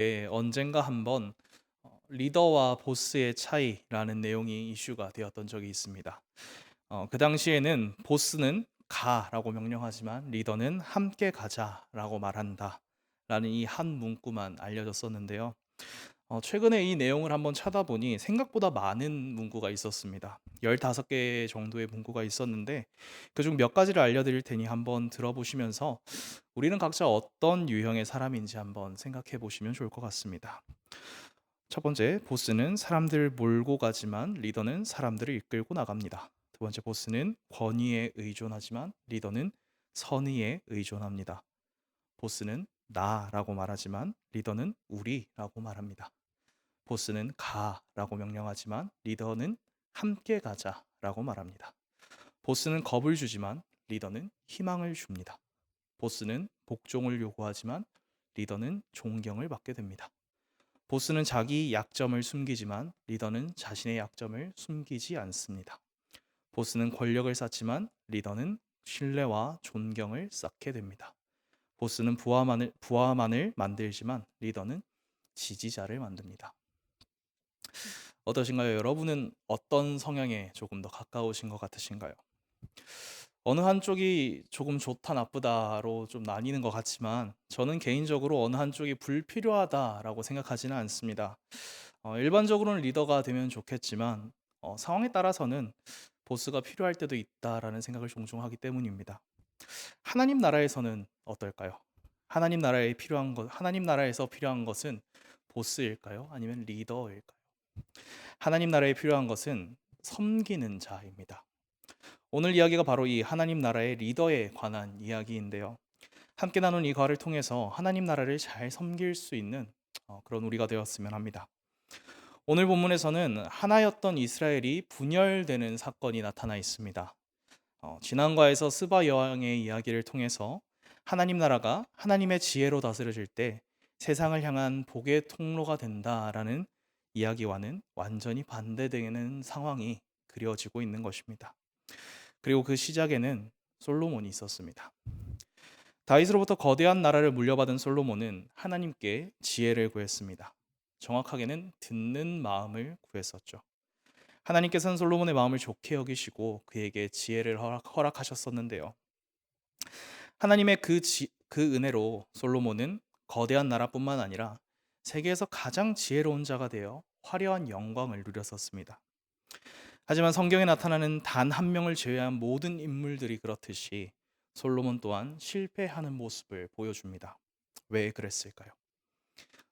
예, 언젠가 한번 어, 리더와 보스의 차이라는 내용이 이슈가 되었던 적이 있습니다. 어, 그 당시에는 보스는 가라고 명령하지만 리더는 함께 가자라고 말한다. 라는 이 한 문구만 알려졌었는데요. 어, 최근에 이 내용을 한번 찾아보니 생각보다 많은 문구가 있었습니다. 15개 정도의 문구가 있었는데 그중 몇 가지를 알려드릴 테니 한번 들어보시면서 우리는 각자 어떤 유형의 사람인지 한번 생각해 보시면 좋을 것 같습니다. 첫 번째, 보스는 사람들을 몰고 가지만 리더는 사람들을 이끌고 나갑니다. 두 번째, 보스는 권위에 의존하지만 리더는 선의에 의존합니다. 보스는 나라고 말하지만 리더는 우리라고 말합니다. 보스는 가라고 명령하지만 리더는 함께 가자라고 말합니다. 보스는 겁을 주지만 리더는 희망을 줍니다. 보스는 복종을 요구하지만 리더는 존경을 받게 됩니다. 보스는 자기 약점을 숨기지만 리더는 자신의 약점을 숨기지 않습니다. 보스는 권력을 쌓지만 리더는 신뢰와 존경을 쌓게 됩니다. 보스는 부하만을, 부하만을 만들지만 리더는 지지자를 만듭니다. 어떠신가요? 여러분은 어떤 성향에 조금 더 가까우신 것 같으신가요? 어느 한쪽이 조금 좋다 나쁘다로 좀 나뉘는 것 같지만 저는 개인적으로 어느 한쪽이 불필요하다라고 생각하지는 않습니다. 어, 일반적으로는 리더가 되면 좋겠지만 어, 상황에 따라서는 보스가 필요할 때도 있다라는 생각을 종종 하기 때문입니다. 하나님 나라에서는 어떨까요? 하나님 나라에 필요한 것, 하나님 나라에서 필요한 것은 보스일까요? 아니면 리더일까요? 하나님 나라에 필요한 것은 섬기는 자입니다. 오늘 이야기가 바로 이 하나님 나라의 리더에 관한 이야기인데요. 함께 나눈 이 과를 통해서 하나님 나라를 잘 섬길 수 있는 어, 그런 우리가 되었으면 합니다. 오늘 본문에서는 하나였던 이스라엘이 분열되는 사건이 나타나 있습니다. 어, 지난과에서 스바 여왕의 이야기를 통해서 하나님 나라가 하나님의 지혜로 다스려질 때 세상을 향한 복의 통로가 된다라는 이야기와는 완전히 반대되는 상황이 그려지고 있는 것입니다. 그리고 그 시작에는 솔로몬이 있었습니다. 다윗으로부터 거대한 나라를 물려받은 솔로몬은 하나님께 지혜를 구했습니다. 정확하게는 듣는 마음을 구했었죠. 하나님께서는 솔로몬의 마음을 좋게 여기시고 그에게 지혜를 허락, 하셨었는데요 하나님의 그, 지, 그 은혜로 솔로몬은 거대한 나라뿐만 아니라 세계에서 가장 지혜로운 자가 되어 화려한 영광을 누렸었습니다. 하지만 성경에 나타나는 단 한 명을 제외한 모든 인물들이 그렇듯이 솔로몬 또한 실패하는 모습을 보여줍니다. 왜 그랬을까요?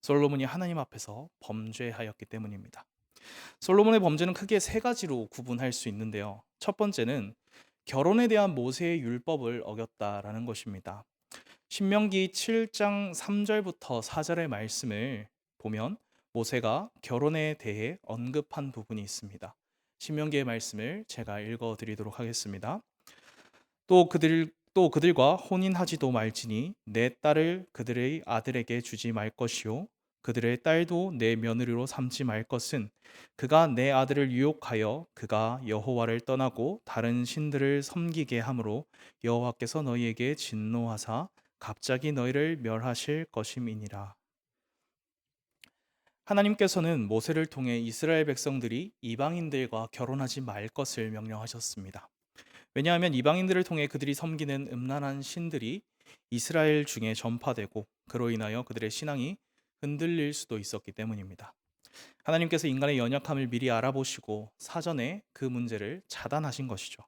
솔로몬이 하나님 앞에서 범죄하였기 때문입니다. 솔로몬의 범죄는 크게 세 가지로 구분할 수 있는데요. 첫 번째는 결혼에 대한 모세의 율법을 어겼다라는 것입니다. 신명기 7장 3절부터 4절의 말씀을 보면 모세가 결혼에 대해 언급한 부분이 있습니다. 신명기의 말씀을 제가 읽어 드리도록 하겠습니다. 또 그들 또 그들과 혼인하지도 말지니 내 딸을 그들의 아들에게 주지 말 것이요 그들의 딸도 내 며느리로 삼지 말 것은 그가 내 아들을 유혹하여 그가 여호와를 떠나고 다른 신들을 섬기게 함으로 여호와께서 너희에게 진노하사 갑자기 너희를 멸하실 것임이니라. 하나님께서는 모세를 통해 이스라엘 백성들이 이방인들과 결혼하지 말 것을 명령하셨습니다. 왜냐하면 이방인들을 통해 그들이 섬기는 음란한 신들이 이스라엘 중에 전파되고 그로 인하여 그들의 신앙이 흔들릴 수도 있었기 때문입니다. 하나님께서 인간의 연약함을 미리 알아보시고 사전에 그 문제를 차단하신 것이죠.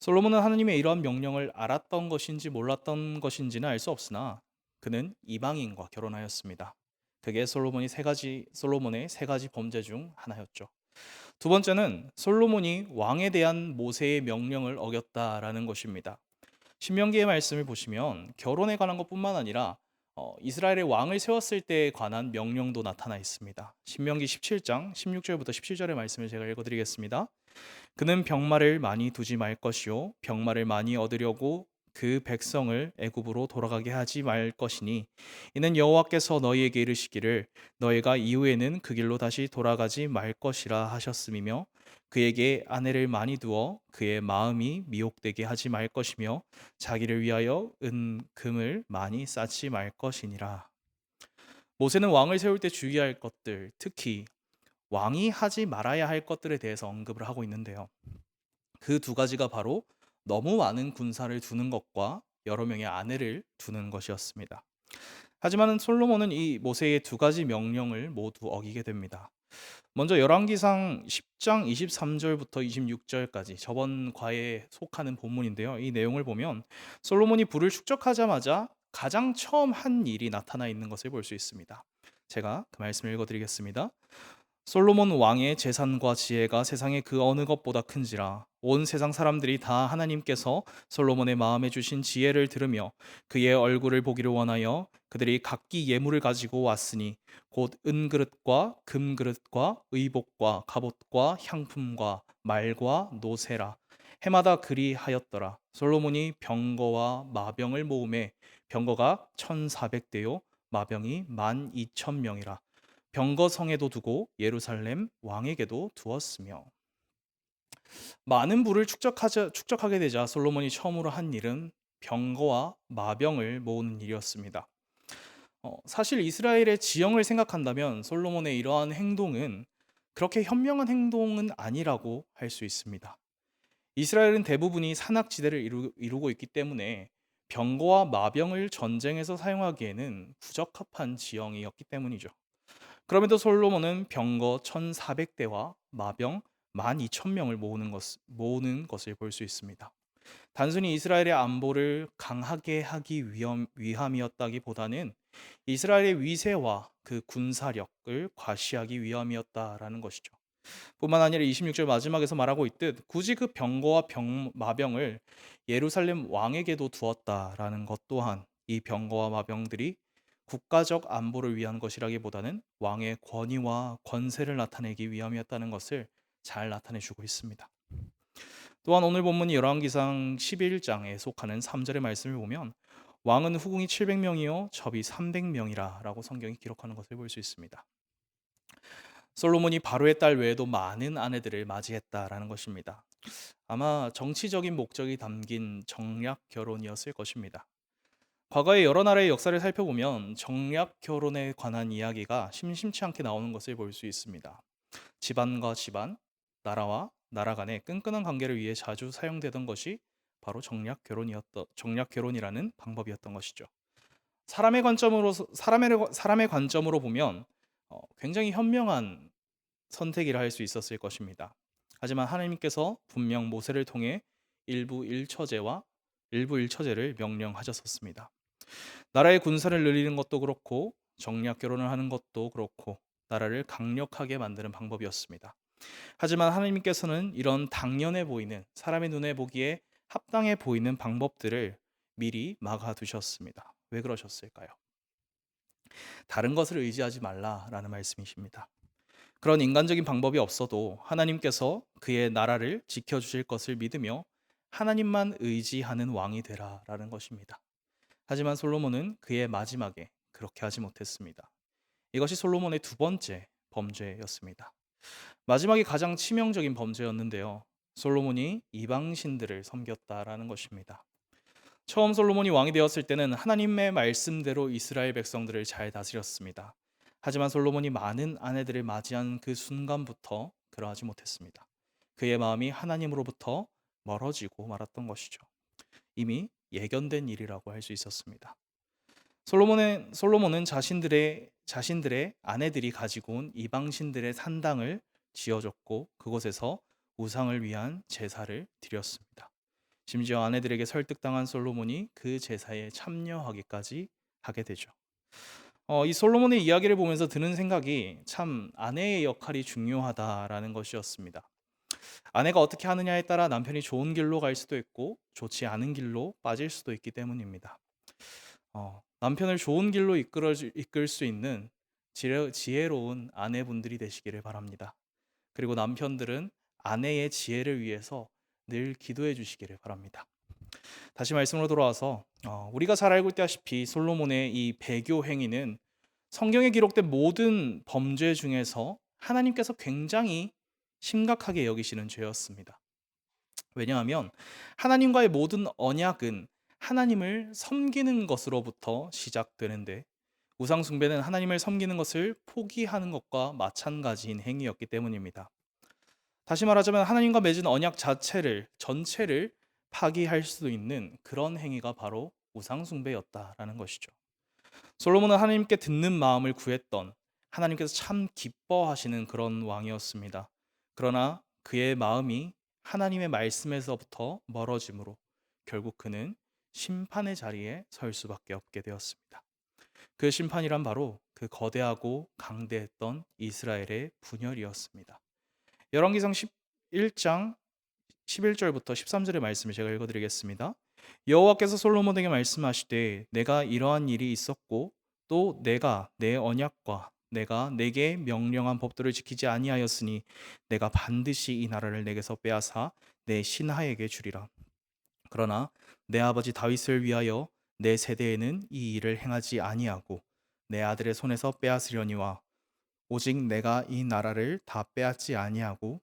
솔로몬은 하나님의 이러한 명령을 알았던 것인지 몰랐던 것인지는 알 수 없으나 그는 이방인과 결혼하였습니다. 그게 솔로몬이 세 가지 솔로몬의 세 가지 범죄 중 하나였죠. 두 번째는 솔로몬이 왕에 대한 모세의 명령을 어겼다라는 것입니다. 신명기의 말씀을 보시면 결혼에 관한 것뿐만 아니라 어, 이스라엘의 왕을 세웠을 때에 관한 명령도 나타나 있습니다. 신명기 17장 16절부터 17절의 말씀을 제가 읽어드리겠습니다. 그는 병마를 많이 두지 말 것이요 병마를 많이 얻으려고 그 백성을 애굽으로 돌아가게 하지 말 것이니 이는 여호와께서 너희에게 이르시기를 너희가 이후에는 그 길로 다시 돌아가지 말 것이라 하셨음이며 그에게 아내를 많이 두어 그의 마음이 미혹되게 하지 말 것이며 자기를 위하여 은 금을 많이 쌓지 말 것이니라 모세는 왕을 세울 때 주의할 것들, 특히 왕이 하지 말아야 할 것들에 대해서 언급을 하고 있는데요. 그 두 가지가 바로 너무 많은 군사를 두는 것과 여러 명의 아내를 두는 것이었습니다. 하지만 솔로몬은 이 모세의 두 가지 명령을 모두 어기게 됩니다. 먼저 열왕기상 10장 23절부터 26절까지 저번 과에 속하는 본문인데요. 이 내용을 보면 솔로몬이 불을 축적하자마자 가장 처음 한 일이 나타나 있는 것을 볼 수 있습니다. 제가 그 말씀을 읽어드리겠습니다. 솔로몬 왕의 재산과 지혜가 세상의 그 어느 것보다 큰지라 온 세상 사람들이 다 하나님께서 솔로몬의 마음에 주신 지혜를 들으며 그의 얼굴을 보기를 원하여 그들이 각기 예물을 가지고 왔으니 곧 은그릇과 금그릇과 의복과 갑옷과 향품과 말과 노새라. 해마다 그리하였더라. 솔로몬이 병거와 마병을 모음에 병거가 1400대요. 마병이 12,000명이라 병거성에도 두고 예루살렘 왕에게도 두었으며 많은 부를 축적하자, 축적하게 되자 솔로몬이 처음으로 한 일은 병거와 마병을 모으는 일이었습니다. 어, 사실 이스라엘의 지형을 생각한다면 솔로몬의 이러한 행동은 그렇게 현명한 행동은 아니라고 할 수 있습니다. 이스라엘은 대부분이 산악지대를 이루, 이루고 있기 때문에 병거와 마병을 전쟁에서 사용하기에는 부적합한 지형이었기 때문이죠. 그럼에도 솔로몬은 병거 1400대와 마병 12,000명을 모으는, 것, 모으는 것을 볼 수 있습니다. 단순히 이스라엘의 안보를 강하게 하기 위함이었다기보다는 이스라엘의 위세와 그 군사력을 과시하기 위함이었다라는 것이죠. 뿐만 아니라 26절 마지막에서 말하고 있듯 굳이 그 병거와 병, 마병을 예루살렘 왕에게도 두었다라는 것 또한 이 병거와 마병들이 국가적 안보를 위한 것이라기보다는 왕의 권위와 권세를 나타내기 위함이었다는 것을 잘 나타내 주고 있습니다. 또한 오늘 본문 열왕기상 11장에 속하는 3절의 말씀을 보면 왕은 후궁이 700명이요 접이 300명이라라고 성경이 기록하는 것을 볼 수 있습니다. 솔로몬이 바로의 딸 외에도 많은 아내들을 맞이했다라는 것입니다. 아마 정치적인 목적이 담긴 정략 결혼이었을 것입니다. 과거의 여러 나라의 역사를 살펴보면 정략 결혼에 관한 이야기가 심심치 않게 나오는 것을 볼 수 있습니다. 집안과 집안, 나라와 나라 간의 끈끈한 관계를 위해 자주 사용되던 것이 바로 정략 결혼이었던 정략 결혼이라는 방법이었던 것이죠. 사람의 관점으로 사람의 사람의 관점으로 보면 어, 굉장히 현명한 선택이라 할 수 있었을 것입니다. 하지만 하나님께서 분명 모세를 통해 일부 일처제와 일부 일처제를 명령하셨었습니다. 나라의 군사를 늘리는 것도 그렇고 정략 결혼을 하는 것도 그렇고 나라를 강력하게 만드는 방법이었습니다. 하지만 하나님께서는 이런 당연해 보이는 사람의 눈에 보기에 합당해 보이는 방법들을 미리 막아 두셨습니다. 왜 그러셨을까요? 다른 것을 의지하지 말라라는 말씀이십니다. 그런 인간적인 방법이 없어도 하나님께서 그의 나라를 지켜주실 것을 믿으며 하나님만 의지하는 왕이 되라라는 것입니다. 하지만 솔로몬은 그의 마지막에 그렇게 하지 못했습니다. 이것이 솔로몬의 두 번째 범죄였습니다. 마지막이 가장 치명적인 범죄였는데요. 솔로몬이 이방신들을 섬겼다라는 것입니다. 처음 솔로몬이 왕이 되었을 때는 하나님의 말씀대로 이스라엘 백성들을 잘 다스렸습니다. 하지만 솔로몬이 많은 아내들을 맞이한 그 순간부터 그러하지 못했습니다. 그의 마음이 하나님으로부터 멀어지고 말았던 것이죠. 이미 예견된 일이라고 할 수 있었습니다. 솔로몬은 솔로몬은 자신들의 자신들의 아내들이 가지고 온 이방신들의 산당을 지어줬고 그곳에서 우상을 위한 제사를 드렸습니다. 심지어 아내들에게 설득당한 솔로몬이 그 제사에 참여하기까지 하게 되죠. 어, 이 솔로몬의 이야기를 보면서 드는 생각이 참 아내의 역할이 중요하다라는 것이었습니다. 아내가 어떻게 하느냐에 따라 남편이 좋은 길로 갈 수도 있고 좋지 않은 길로 빠질 수도 있기 때문입니다. 어, 남편을 좋은 길로 이끌어 이끌 수 있는 지혜, 지혜 로운 아내분들이 되시기를 바랍니다. 그리고 남편들은 아내의 지혜를 위해서 늘 기도해 주시기를 바랍니다. 다시 말씀으로 돌아와서 어, 우리가 잘 알고 있다시피 솔로몬의 이 배교 행위는 성경에 기록된 모든 범죄 중에서 하나님께서 굉장히 심각하게 여기시는 죄였습니다. 왜냐하면 하나님과의 모든 언약은 하나님을 섬기는 것으로부터 시작되는데 우상 숭배는 하나님을 섬기는 것을 포기하는 것과 마찬가지인 행위였기 때문입니다. 다시 말하자면 하나님과 맺은 언약 자체를 전체를 파기할 수도 있는 그런 행위가 바로 우상 숭배였다라는 것이죠. 솔로몬은 하나님께 듣는 마음을 구했던 하나님께서 참 기뻐하시는 그런 왕이었습니다. 그러나 그의 마음이 하나님의 말씀에서부터 멀어짐으로 결국 그는 심판의 자리에 설 수밖에 없게 되었습니다. 그 심판이란 바로 그 거대하고 강대했던 이스라엘의 분열이었습니다. 열왕기상 11장 11절부터 13절의 말씀을 제가 읽어 드리겠습니다. 여호와께서 솔로몬에게 말씀하시되 내가 이러한 일이 있었고 또 내가 내 언약과 내가 내게 명령한 법도를 지키지 아니하였으니 내가 반드시 이 나라를 내게서 빼앗아 내 신하에게 주리라. 그러나 내 아버지 다윗을 위하여 내 세대에는 이 일을 행하지 아니하고 내 아들의 손에서 빼앗으려니와 오직 내가 이 나라를 다 빼앗지 아니하고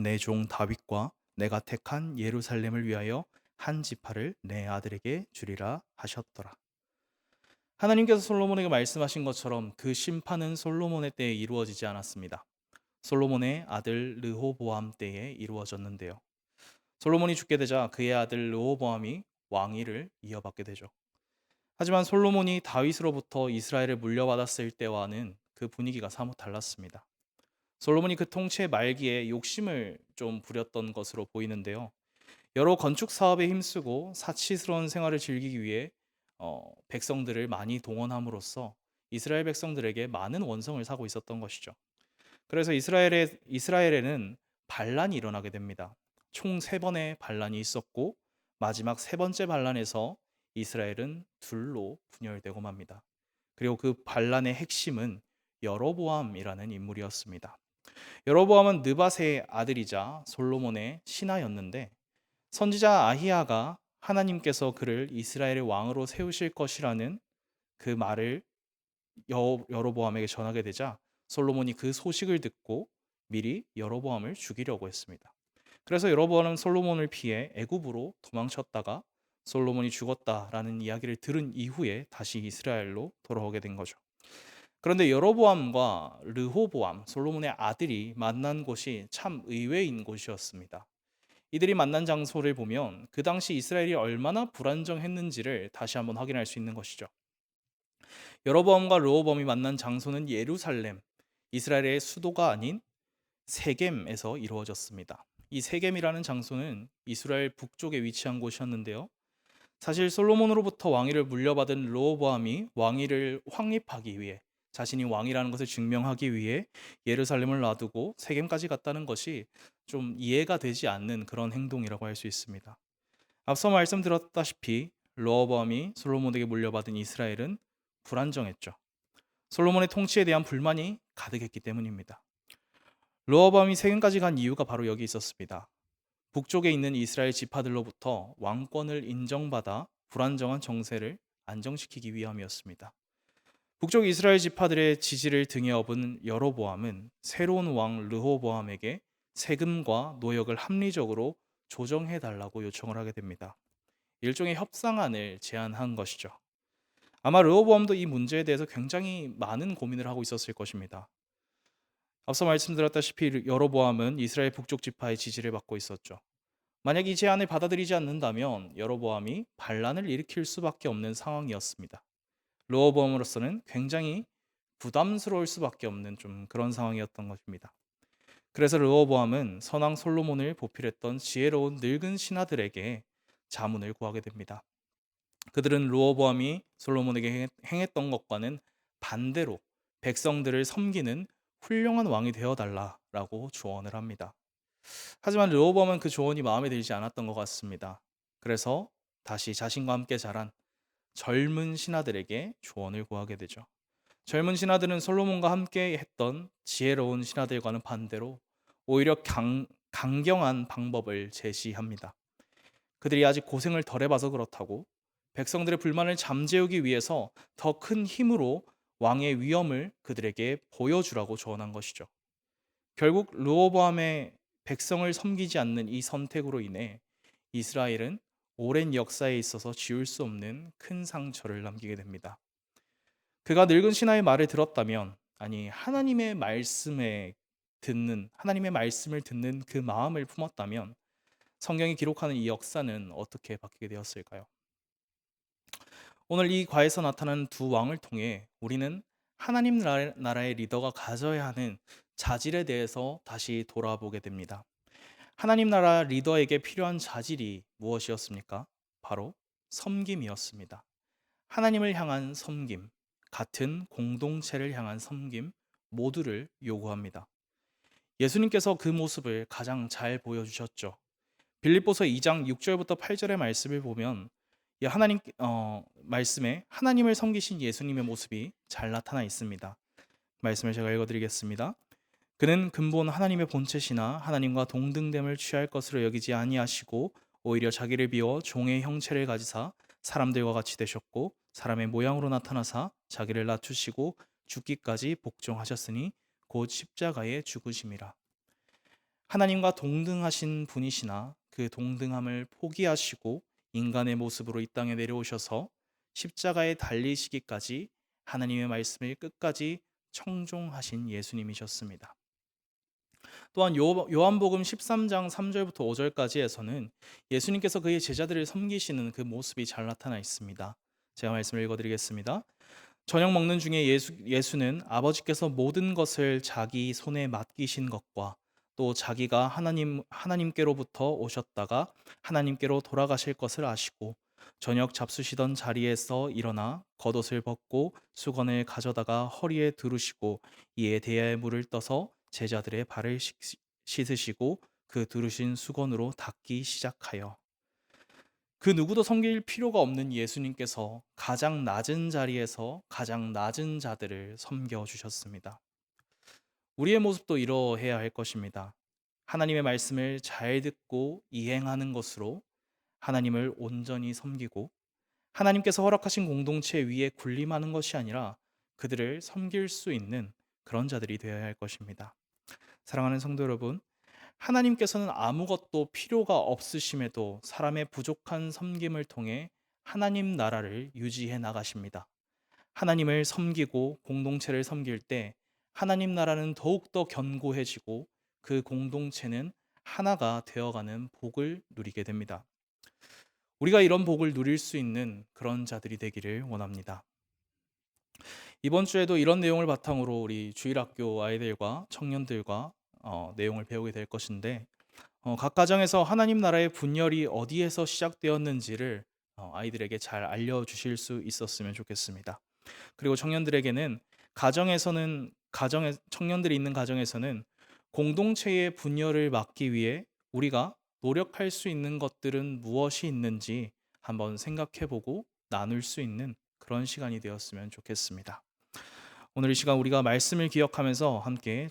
내 종 다윗과 내가 택한 예루살렘을 위하여 한 지파를 내 아들에게 주리라 하셨더라. 하나님께서 솔로몬에게 말씀하신 것처럼 그 심판은 솔로몬의 때에 이루어지지 않았습니다. 솔로몬의 아들 르호보암 때에 이루어졌는데요. 솔로몬이 죽게 되자 그의 아들 르호보암이 왕위를 이어받게 되죠. 하지만 솔로몬이 다윗으로부터 이스라엘을 물려받았을 때와는 그 분위기가 사뭇 달랐습니다. 솔로몬이 그 통치의 말기에 욕심을 좀 부렸던 것으로 보이는데요. 여러 건축 사업에 힘쓰고 사치스러운 생활을 즐기기 위해 어, 백성들을 많이 동원함으로써 이스라엘 백성들에게 많은 원성을 사고 있었던 것이죠. 그래서 이스라엘에 이스라엘에는 반란이 일어나게 됩니다. 총 세 번의 반란이 있었고 마지막 세 번째 반란에서 이스라엘은 둘로 분열되고 맙니다. 그리고 그 반란의 핵심은 여로보암이라는 인물이었습니다. 여로보암은 느바세의 아들이자 솔로몬의 신하였는데 선지자 아히야가 하나님께서 그를 이스라엘의 왕으로 세우실 것이라는 그 말을 여, 여로보암에게 전하게 되자 솔로몬이 그 소식을 듣고 미리 여로보암을 죽이려고 했습니다. 그래서 여로보암은 솔로몬을 피해 애굽으로 도망쳤다가 솔로몬이 죽었다라는 이야기를 들은 이후에 다시 이스라엘로 돌아오게 된 거죠. 그런데 여로보암과 르호보암, 솔로몬의 아들이 만난 곳이 참 의외인 곳이었습니다. 이들이 만난 장소를 보면 그 당시 이스라엘이 얼마나 불안정했는지를 다시 한번 확인할 수 있는 것이죠. 여로보암과 르호보암이 만난 장소는 예루살렘, 이스라엘의 수도가 아닌 세겜에서 이루어졌습니다. 이 세겜이라는 장소는 이스라엘 북쪽에 위치한 곳이었는데요. 사실 솔로몬으로부터 왕위를 물려받은 르호보암이 왕위를 확립하기 위해 자신이 왕이라는 것을 증명하기 위해 예루살렘을 놔두고 세겜까지 갔다는 것이 좀 이해가 되지 않는 그런 행동이라고 할 수 있습니다. 앞서 말씀드렸다시피 르호보암이 솔로몬에게 물려받은 이스라엘은 불안정했죠. 솔로몬의 통치에 대한 불만이 가득했기 때문입니다. 르호보암이 세겜까지 간 이유가 바로 여기 있었습니다. 북쪽에 있는 이스라엘 지파들로부터 왕권을 인정받아 불안정한 정세를 안정시키기 위함이었습니다. 북쪽 이스라엘 지파들의 지지를 등에 업은 여로보암은 새로운 왕 르호보암에게 세금과 노역을 합리적으로 조정해 달라고 요청을 하게 됩니다. 일종의 협상안을 제안한 것이죠. 아마 르호보암도 이 문제에 대해서 굉장히 많은 고민을 하고 있었을 것입니다. 앞서 말씀드렸다시피 여로보암은 이스라엘 북쪽 지파의 지지를 받고 있었죠. 만약 이 제안을 받아들이지 않는다면 여로보암이 반란을 일으킬 수밖에 없는 상황이었습니다. 르호보암으로서는 굉장히 부담스러울 수밖에 없는 좀 그런 상황이었던 것입니다. 그래서 르호보암은 선왕 솔로몬을 보필했던 지혜로운 늙은 신하들에게 자문을 구하게 됩니다. 그들은 르호보암이 솔로몬에게 행했던 것과는 반대로 백성들을 섬기는 훌륭한 왕이 되어 달라라고 조언을 합니다. 하지만 르호보암은 그 조언이 마음에 들지 않았던 것 같습니다. 그래서 다시 자신과 함께 자란 젊은 신하들에게 조언을 구하게 되죠. 젊은 신하들은 솔로몬과 함께 했던 지혜로운 신하들과는 반대로 오히려 강, 강경한 방법을 제시합니다. 그들이 아직 고생을 덜 해봐서 그렇다고 백성들의 불만을 잠재우기 위해서 더 큰 힘으로 왕의 위엄을 그들에게 보여주라고 조언한 것이죠. 결국 르호보암의 백성을 섬기지 않는 이 선택으로 인해 이스라엘은 오랜 역사에 있어서 지울 수 없는 큰 상처를 남기게 됩니다. 그가 늙은 신하의 말을 들었다면 아니 하나님의 말씀에 듣는 하나님의 말씀을 듣는 그 마음을 품었다면 성경이 기록하는 이 역사는 어떻게 바뀌게 되었을까요? 오늘 이 과에서 나타나는 두 왕을 통해 우리는 하나님 나라- 나라의 리더가 가져야 하는 자질에 대해서 다시 돌아보게 됩니다. 하나님 나라 리더에게 필요한 자질이 무엇이었습니까? 바로 섬김이었습니다. 하나님을 향한 섬김, 같은 공동체를 향한 섬김 모두를 요구합니다. 예수님께서 그 모습을 가장 잘 보여주셨죠. 빌립보서 2장 6절부터 8절의 말씀을 보면 이 하나님 어, 말씀에 하나님을 섬기신 예수님의 모습이 잘 나타나 있습니다. 말씀을 제가 읽어드리겠습니다. 그는 근본 하나님의 본체시나 하나님과 동등됨을 취할 것으로 여기지 아니하시고 오히려 자기를 비워 종의 형체를 가지사 사람들과 같이 되셨고 사람의 모양으로 나타나사 자기를 낮추시고 죽기까지 복종하셨으니 곧 십자가에 죽으심이라. 하나님과 동등하신 분이시나 그 동등함을 포기하시고 인간의 모습으로 이 땅에 내려오셔서 십자가에 달리시기까지 하나님의 말씀을 끝까지 청종하신 예수님이셨습니다. 또한 요, 요한복음 13장 3절부터 5절까지에서는 예수님께서 그의 제자들을 섬기시는 그 모습이 잘 나타나 있습니다. 제가 말씀을 읽어드리겠습니다. 저녁 먹는 중에 예수, 예수는 아버지께서 모든 것을 자기 손에 맡기신 것과 또 자기가 하나님 하나님께로부터 오셨다가 하나님께로 돌아가실 것을 아시고 저녁 잡수시던 자리에서 일어나 겉옷을 벗고 수건을 가져다가 허리에 두르시고 이에 대야의 물을 떠서 제자들의 발을 씻으시고 그 두르신 수건으로 닦기 시작하여 그 누구도 섬길 필요가 없는 예수님께서 가장 낮은 자리에서 가장 낮은 자들을 섬겨 주셨습니다. 우리의 모습도 이러해야 할 것입니다. 하나님의 말씀을 잘 듣고 이행하는 것으로 하나님을 온전히 섬기고 하나님께서 허락하신 공동체 위에 군림하는 것이 아니라 그들을 섬길 수 있는 그런 자들이 되어야 할 것입니다. 사랑하는 성도 여러분, 하나님께서는 아무것도 필요가 없으심에도 사람의 부족한 섬김을 통해 하나님 나라를 유지해 나가십니다. 하나님을 섬기고 공동체를 섬길 때 하나님 나라는 더욱더 견고해지고 그 공동체는 하나가 되어가는 복을 누리게 됩니다. 우리가 이런 복을 누릴 수 있는 그런 자들이 되기를 원합니다. 이번 주에도 이런 내용을 바탕으로 우리 주일학교 아이들과 청년들과 어, 내용을 배우게 될 것인데 어, 각 가정에서 하나님 나라의 분열이 어디에서 시작되었는지를 어, 아이들에게 잘 알려주실 수 있었으면 좋겠습니다. 그리고 청년들에게는 가정에서는 가정에 청년들이 있는 가정에서는 공동체의 분열을 막기 위해 우리가 노력할 수 있는 것들은 무엇이 있는지 한번 생각해 보고 나눌 수 있는 그런 시간이 되었으면 좋겠습니다. 오늘 이 시간 우리가 말씀을 기억하면서 함께 좀